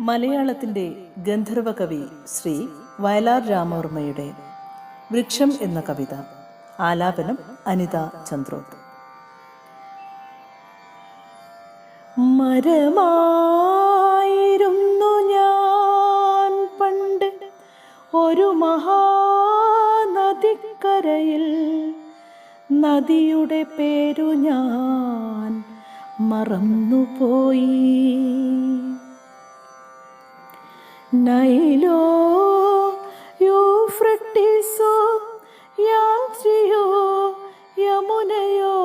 മലയാളത്തിന്റെ ഗന്ധർവ കവി ശ്രീ വയലാർ രാമവർമ്മയുടെ വൃക്ഷം എന്ന കവിത. ആലാപനം അനിത ചന്ദ്രോത്ത്. മരമായിരുന്നു ഞാൻ പണ്ട് ഒരു മഹാനദിക്കരയിൽ. നദിയുടെ പേരു ഞാൻ മറന്നുപോയി. നൈലോ യൂഫ്രട്ടീസോ യാംസിയോ യമുനയോ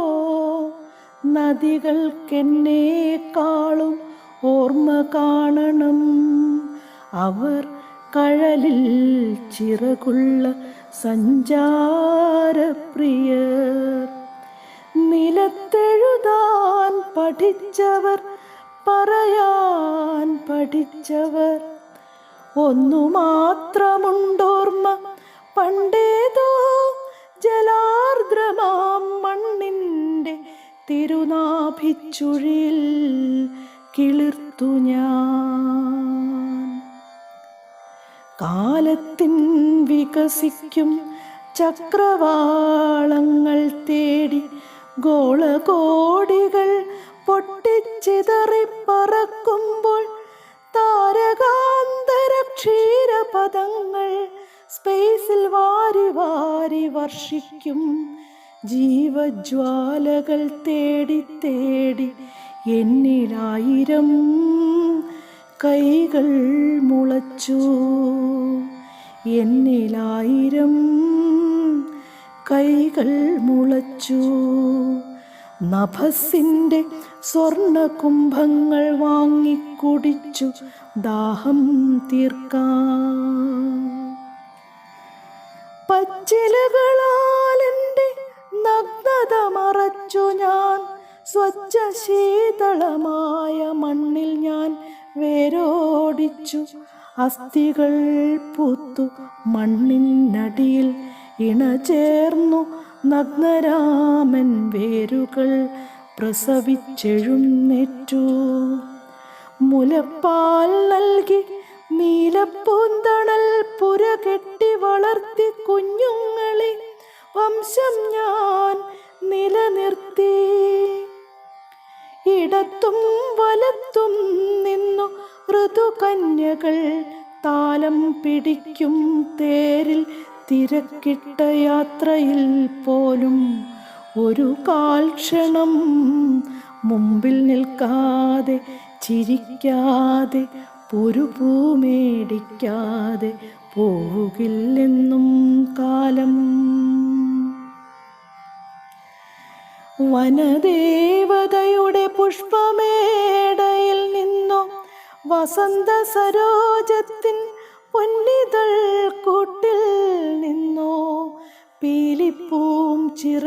നദികൾക്കെന്നേക്കാളും ഓർമ്മ കാണണം. അവർ കഴലിൽ ചിറകുള്ള സഞ്ചാരപ്രിയർ. നിലത്തെഴുതാൻ പഠിച്ചവർ പറയാൻ പഠിച്ചവർ ഒന്നു മാത്രമുണ്ടോർമ്മ പണ്ടേതോ ജലാർദ്രമാം മണ്ണിന്റെ തിരുനാഭിച്ചുഴിൽ കിളിർത്തു ഞാൻ. കാലത്തിൻ വികസിക്കും ചക്രവാളങ്ങൾ തേടി ഗോളകോടികൾ പൊട്ടിച്ചിതറി പറക്കുമ്പോൾ ക്ഷീരപദങ്ങൾ സ്പേസിൽ വാരി വാരി വർഷിക്കും. ജീവജ്വാലകൾ തേടി തേടി എന്നിലായിരം കൈകൾ മുളച്ചു. എന്നിലായിരം കൈകൾ മുളച്ചു. നഭസിന്റെ സ്വർണ കുംഭങ്ങൾ വാങ്ങിക്കുടിച്ചു ദാഹം തീർക്കാം. പച്ചിലകളാലെന്റെ നഗ്നത മറച്ചു ഞാൻ. സ്വച്ഛ ശീതളമായ മണ്ണിൽ ഞാൻ വേരോടിച്ചു. അസ്ഥികൾ പൂത്തു മണ്ണിനടിയിൽ ഇണചേർന്നു. നഗ്നരാമൻ വേരുകൾ പ്രസവിച്ചെഴുന്നേറ്റു. മുലപ്പാൽ നൽകി നീലപ്പൂന്തണൽ പുര കെട്ടി വളർത്തി കുഞ്ഞുങ്ങളെ വംശം ഞാൻ നിലനിർത്തി. ഇടത്തും വലത്തും നിന്നു ഋതുകന്യകൾ താലം പിടിക്കും തേരിൽ തിരക്കിട്ട യാത്രയിൽ പോലും ഒരു കാൽക്ഷണം മുമ്പിൽ നിൽക്കാതെ ചിരിക്കാതെ ഒരു മേടിക്കാതെ പോകില്ലെന്നും കാലം. വനദേവതയുടെ പുഷ്പമേടയിൽ നിന്നോ വസന്ത സരോജത്തിൻ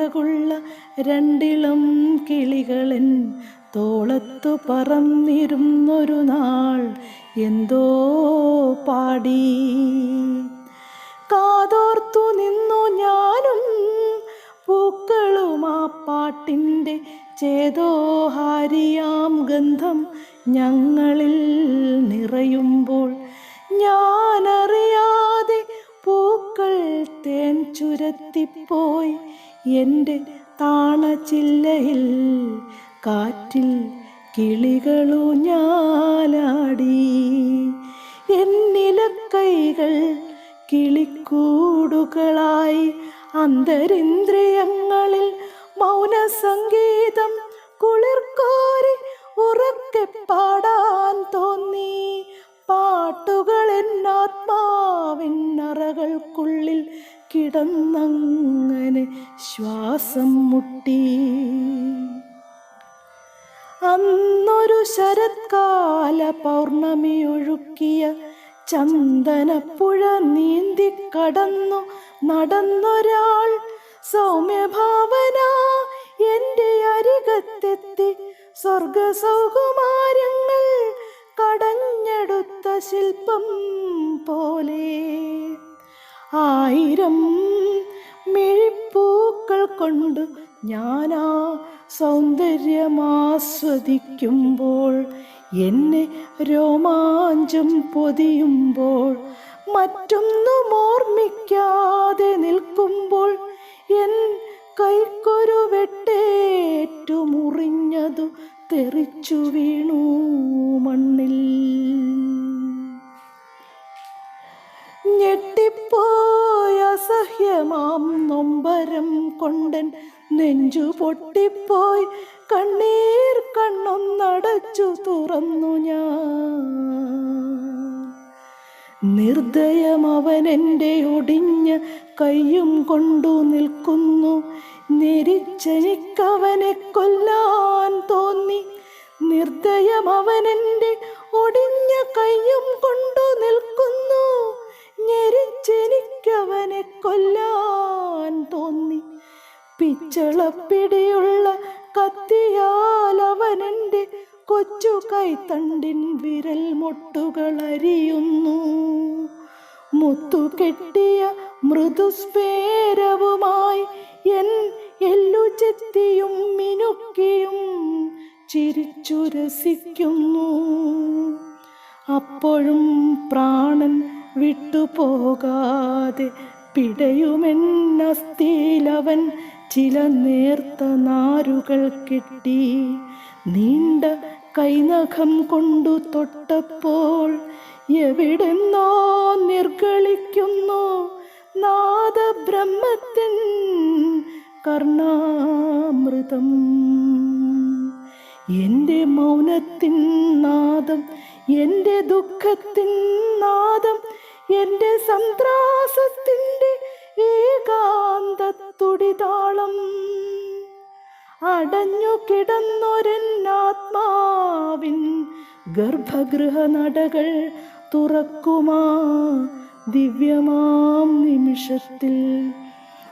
ചിറകുള്ള രണ്ടിളം കിളികളൻ തോളത്തു പറന്നിരുന്നൊരു നാൾ എന്തോ പാടി. കാതോർത്തു നിന്നു ഞാനും പൂക്കളും ആ പാട്ടിന്റെ ചേതോഹാരിയാം ഗന്ധം ഞങ്ങളിൽ നിറയുമ്പോൾ. ഞാനറിയാതെ പൂക്കൾ തേൻ ചുരത്തിപ്പോയി. എന്റെ താണചില്ലയിൽ കാറ്റിൽ കിളികളു ഞാലാടി. എന്നിലക്കൈകൾ കിളിക്കൂടുകളായി അന്തരിന്ദ്രിയങ്ങളിൽ മൗനസംഗീതം കുളിർക്കോരി ഉറക്കെ പാടാൻ തോന്നി. പാട്ടുകൾ എന്നാത്മാവിന്നറകൾക്കുള്ളിൽ കിടന്നങ്ങനെ ശ്വാസം മുട്ടി. അന്നൊരു ശരത്കാല പൗർണമി ഒഴുക്കിയ ചന്ദനപ്പുഴ നീന്തി കടന്നു നടന്നൊരാൾ സൗമ്യഭാവന എന്റെ അരികത്തെത്തി സ്വർഗസൗകുമാരങ്ങൾ കടഞ്ഞെടുത്ത ശില്പം പോലെ. ആയിരം മിഴിപ്പൂക്കൾ കൊണ്ട് ഞാനാ സൗന്ദര്യമാസ്വദിക്കുമ്പോൾ എന്നെ രോമാഞ്ചം പൊതിയുമ്പോൾ മറ്റൊന്നും ഓർമ്മിക്കാതെ നിൽക്കുമ്പോൾ എൻ കൈക്കൊരു വെട്ടേറ്റു മുറിഞ്ഞതു തെറിച്ചു വീണു മണ്ണിൽ. ഞെട്ടിപ്പോയ അസഹ്യമാം നൊമ്പരം കൊണ്ടൻ നെഞ്ചു പൊട്ടിപ്പോയി. കണ്ണീർ കണ്ണൊന്നടച്ചു തുറന്നു ഞാൻ. നിർദ്ദയം അവൻ എന്റെ ഒടിഞ്ഞ കയ്യും കൊണ്ടു നിൽക്കുന്നു. നിരിച്ചനിക്കവനെ കൊല്ലാൻ തോന്നി. നിർദ്ദയം അവൻ എന്റെ ഒടിഞ്ഞ കയ്യും കൊണ്ടു നിൽക്കുന്നു. ഞെരിച്ചെനിക്കവനെ കൊല്ലാൻ തോന്നി. പിച്ചളപ്പിടിയുള്ള കത്തിയാൽ കൊച്ചു കൈത്തണ്ടിൻ വിരൽ മുട്ടുകൾ അരിയുന്നു മുത്തു കെട്ടിയ മൃദുസ്ഫേരവുമായി എൻ എല്ലു ചെത്തിയും മിനുക്കിയും ചിരിച്ചു രസിക്കുന്നു അപ്പോഴും പ്രാണൻ വിട്ടുപോകാതെ പിടയുമെന്നസ്ഥിയിലവൻ ചില നേർത്ത നാരുകൾ കെട്ടി. നീണ്ട കൈനഖം കൊണ്ടു തൊട്ടപ്പോൾ എവിടെന്നോ നിർഗളിക്കുന്നു നാദബ്രഹ്മത്തിൻ കർണാമൃതം. എന്റെ മൗനത്തിൻ നാദം എന്റെ ദുഃഖത്തിൻ നാദം എന്റെ സന്ത്രാസത്തിന്റെ ഏകാന്ത തുടിതാളം അടഞ്ഞു കിടന്നൊരെന്നാത്മാവിൻ ഗർഭഗൃഹ നടകൾ തുറക്കുമാ ദിവ്യമാം നിമിഷത്തിൽ.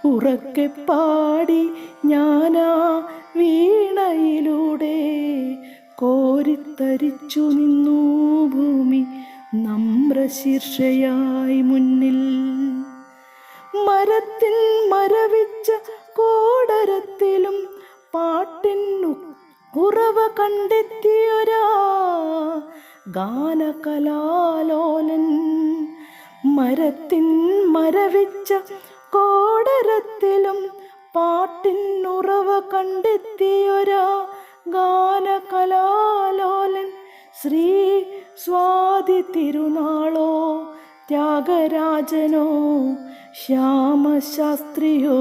ഉറക്കെ പാടി ഞാനാ വീണയിലൂടെ കോരിത്തരിച്ചു നിന്നു ഭൂമി നമ്രശീർഷയായി മുന്നിൽ. മരത്തിൻ മരവിച്ച കോടരത്തിലും പാട്ടിനു ഉറവ കണ്ടെത്തിയൊരാ ഗാനകലാലോലൻ. മരത്തിൻ മരവിച്ച കോടരത്തിലും പാട്ടിനുറവ കണ്ടെത്തിയൊരാ ഗാനകലാലോലൻ. ശ്രീ സ്വാതി തിരുനാളോ ത്യാഗരാജനോ ശ്യാമശാസ്ത്രിയോ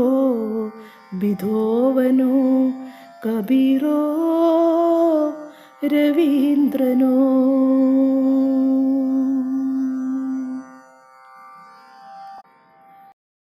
വിധോവനോ കബീറോ രവീന്ദ്രനോ.